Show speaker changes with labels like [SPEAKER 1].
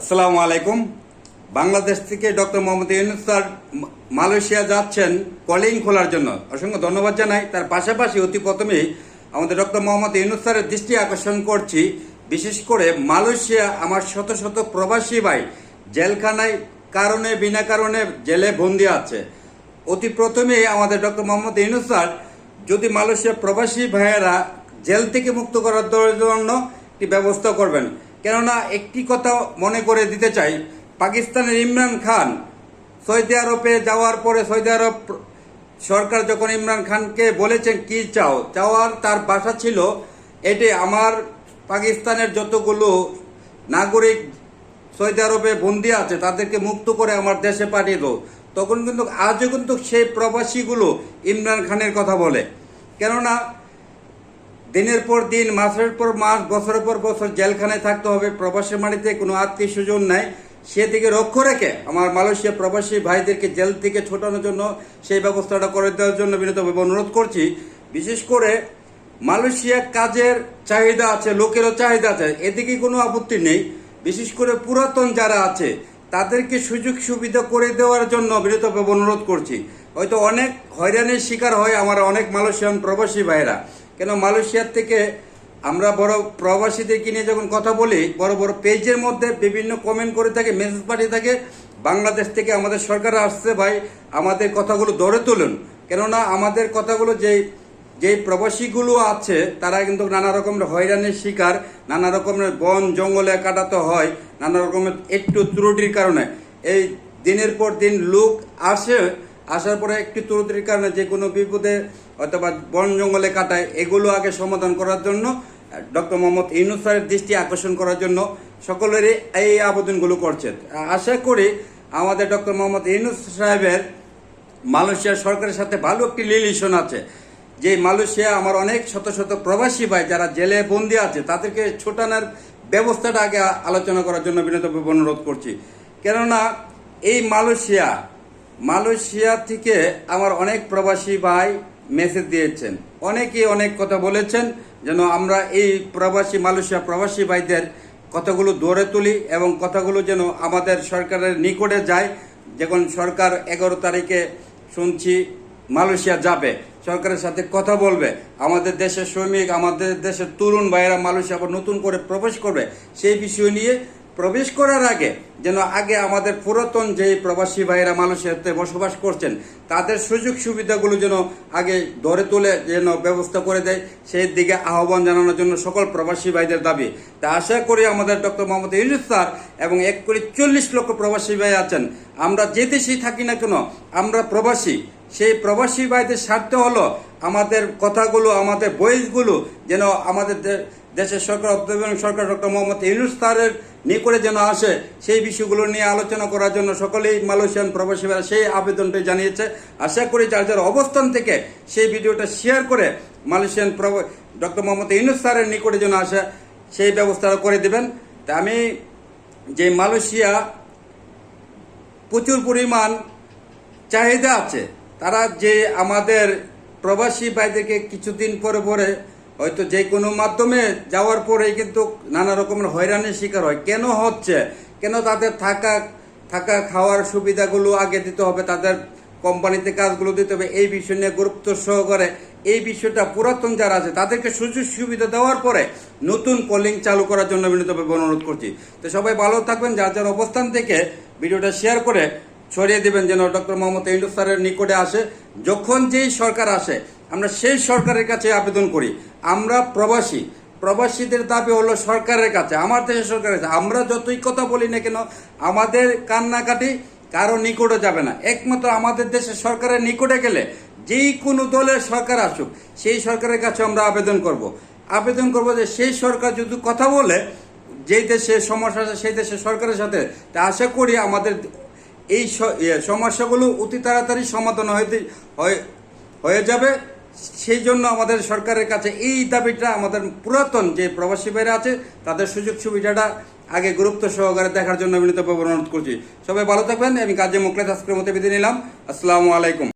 [SPEAKER 1] আসসালামু আলাইকুম। বাংলাদেশ থেকে doctor Muhammad Yunus sir Malaysia যাচ্ছেন কলিং খোলার জন্য। অসংখ্য ধন্যবাদ জানাই। তার পাশাপাশি অতি প্রথমেই আমাদের ডক্টর মোহাম্মদ ইউনুস স্যারের দৃষ্টি আকর্ষণ করছি। বিশেষ করে মালয়েশিয়া আমার শত শত প্রবাসী ভাই জেলখানায় কারণে বিনা কারণে জেলে বন্দি আছে। অতি প্রথমেই আমাদের ডক্টর মোহাম্মদ ইউনুস স্যার যদি মালয়েশিয়া প্রবাসী ভাইয়েরা জেল থেকে মুক্ত করার জন্য একটি ব্যবস্থা করবেন। কেননা একটি কথা মনে করে দিতে চাই, পাকিস্তানের ইমরান খান সৌদি আরবে যাওয়ার পরে সৌদি আরব সরকার যখন ইমরান খানকে বলেছেন কি চাও, চাওয়ার তার বাসা ছিল এটি আমার পাকিস্তানের যতগুলো নাগরিক সৌদি আরবে বন্দি আছে তাদেরকে মুক্ত করে আমার দেশে পাঠিয়ে দাও তখন কিন্তু, আজও কিন্তু সেই প্রবাসীগুলো ইমরান খানের কথা বলে। কেননা দিনের পর দিন, মাসের পর মাস, বছরের পর বছর জেলখানায় থাকতে হবে প্রবাসী মাটিতে কোনো আত্মীয় স্বজন নাই। সেদিকে লক্ষ্য রেখে আমার মালয়েশিয়া প্রবাসী ভাইদেরকে জেল থেকে ছোটানোর জন্য সেই ব্যবস্থাটা করে দেওয়ার জন্য বিনীতভাবে অনুরোধ করছি। বিশেষ করে মালয়েশিয়া কাজের চাহিদা আছে, লোকেরও চাহিদা আছে, এদিকে কোনো আপত্তি নেই। বিশেষ করে পুরাতন যারা আছে, তাদেরকে সুযোগ সুবিধা করে দেওয়ার জন্য বিনীতভাবে অনুরোধ করছি। হয়তো অনেক হয়রানির শিকার হয় আমার অনেক মালয়েশিয়ান প্রবাসী ভাইরা কেন মালয়েশিয়ার থেকে আমরা বড় প্রবাসীদেরকে নিয়ে যখন কথা বলি, বড় বড় পেজের মধ্যে বিভিন্ন কমেন্ট করে থাকে মেসেজ পাঠিয়ে থাকে, বাংলাদেশ থেকে আমাদের সরকার আসছে ভাই, আমাদের কথাগুলো ধরে তুলুন। কেননা আমাদের কথাগুলো যে যে প্রবাসীগুলো আছে, তারা কিন্তু নানা রকমের হয়রানির শিকার, নানা রকমের বন জঙ্গলে কাটাতে হয়, নানা রকমের একটু ত্রুটির কারণে। এই দিনের পর দিন লোক আসে আসার পরে একটি ত্রুটির কারণে যে কোনো বিপদে অথবা বন জঙ্গলে কাটায়, এগুলো আগে সমাধান করার জন্য, ডক্টর মোহাম্মদ ইউনুস স্যারের দৃষ্টি আকর্ষণ করার জন্য সকলেরই এই আবেদনগুলো করছেন। আশা করি আমাদের ডক্টর মোহাম্মদ ইউনুস সাহেবের মালয়েশিয়া সরকারের সাথে ভালো একটি রিলেশন আছে। যে মালয়েশিয়া আমার অনেক শত শত প্রবাসী ভাই যারা জেলে বন্দি আছে, তাদেরকে ছোটানোর ব্যবস্থাটা আগে আলোচনা করার জন্য বিনোদভাবে অনুরোধ করছি। কেননা এই মালয়েশিয়া মালয়েশিয়া থেকে আমার অনেক প্রবাসী ভাই মেসেজ দিয়েছেন। অনেকে অনেক কথা বলেছেন যেন আমরা এই প্রবাসী, মালয়েশিয়া প্রবাসী ভাইদের কথাগুলো দৌড়ে তুলি এবং কথাগুলো যেন আমাদের সরকারের নিকটে যায়। যখন সরকার এগারো তারিখে শুনছি মালয়েশিয়া যাবে, সরকারের সাথে কথা বলবে। আমাদের দেশের শ্রমিক, আমাদের দেশের তরুণ ভাইয়েরা মালয়েশিয়া আবার নতুন করে প্রবেশ করবে। সেই বিষয় নিয়ে প্রবেশ করার আগে, যেন আগে আমাদের পুরাতন যে প্রবাসী ভাইয়েরা মালয়েশিয়াতে বসবাস করছেন, তাদের সুযোগ সুবিধাগুলো যেন আগে ধরে তুলে যেন ব্যবস্থা করে দেয়, সেই দিকে আহ্বান জানানোর জন্য সকল প্রবাসী ভাইদের দাবি। তা আশা করি আমাদের ডক্টর মোহাম্মদ ইউনুস স্যার এবং এক কোটি চল্লিশ লক্ষ প্রবাসী ভাই আছেন। আমরা যে দেশেই থাকি না কেন, আমরা প্রবাসী। সেই প্রবাসী ভাইদের স্বার্থ হলো আমাদের কথাগুলো, আমাদের বয়সগুলো যেন আমাদের দেশের সরকার সরকার ডক্টর মোহাম্মদ ইউনুস স্যারের নিকটে যেন আসে, সেই বিষয়গুলো নিয়ে আলোচনা করার জন্য সকলেই মালয়েশিয়ান প্রবাসীরা সেই আবেদনটি জানিয়েছে। আশা করি যার যার অবস্থান থেকে সেই ভিডিওটা শেয়ার করে মালয়েশিয়ান ডক্টর মোহাম্মদ ইউনুস স্যারের নিকটে যেন আসে, সেই ব্যবস্থাটা করে দেবেন। তা আমি যে মালয়েশিয়া প্রচুর পরিমাণ চাহিদা আছে তারা যে আমাদের প্রবাসী ভাইদেরকে কিছুদিন পরে পরে হয়তো যে কোনো মাধ্যমে যাওয়ার পরেই কিন্তু নানা রকমের হয়রানির শিকার হয়। কেন হচ্ছে? কেন তাদের থাকা থাকা খাওয়ার সুবিধাগুলো আগে দিতে হবে? তাদের কোম্পানিতে কাজগুলো দিতে হবে? এই বিষয় নিয়ে গুরুত্ব সহকারে এই বিষয়টা পুরাতন যারা আছে, তাদেরকে সুযোগ সুবিধা দেওয়ার পরে নতুন কলিং চালু করার জন্য বিনীতভাবে অনুরোধ করছি। তো সবাই ভালো থাকবেন, যার যার অবস্থান থেকে ভিডিওটা শেয়ার করে ছড়িয়ে দেবেন যেন ডক্টর মোহাম্মদ ইউনুস স্যারের নিকটে আসে। যখন যেই সরকার আসে, আমরা সেই সরকারের কাছে আবেদন করি। আমরা প্রবাসী। প্রবাসীদের দাবি হলো সরকারের কাছে, আমার দেশের সরকারের কাছে। আমরা যতই কথা বলি না কেন, আমাদের কান্নাকাটি কারও নিকটে যাবে না। একমাত্র আমাদের দেশের সরকারের নিকটে গেলে যেই কোনো দলের সরকার আসুক, সেই সরকারের কাছে আমরা আবেদন করব। আবেদন করব যে সেই সরকার যদি কথা বলে, যেই দেশে সমস্যা আছে, সেই দেশের সরকারের সাথে। তা আশা করি আমাদের এই সমস্যাগুলো অতি তাড়াতাড়ি সমাধান হয়ে- হয়ে যাবে। সেই জন্য আমাদের সরকারের কাছে এই দাবিটা আমাদের পুরাতন যে প্রবাসী ভাইরা আছে, তাদের সুযোগ সুবিধাটা আগে গুরুত্ব সহকারে দেখার জন্য বিনীতভাবে অনুরোধ করছি। সবাই ভালো থাকবেন, আমি কাজে মুখলে আজকের মতো বিদায় নিলাম। আসসালামু আলাইকুম।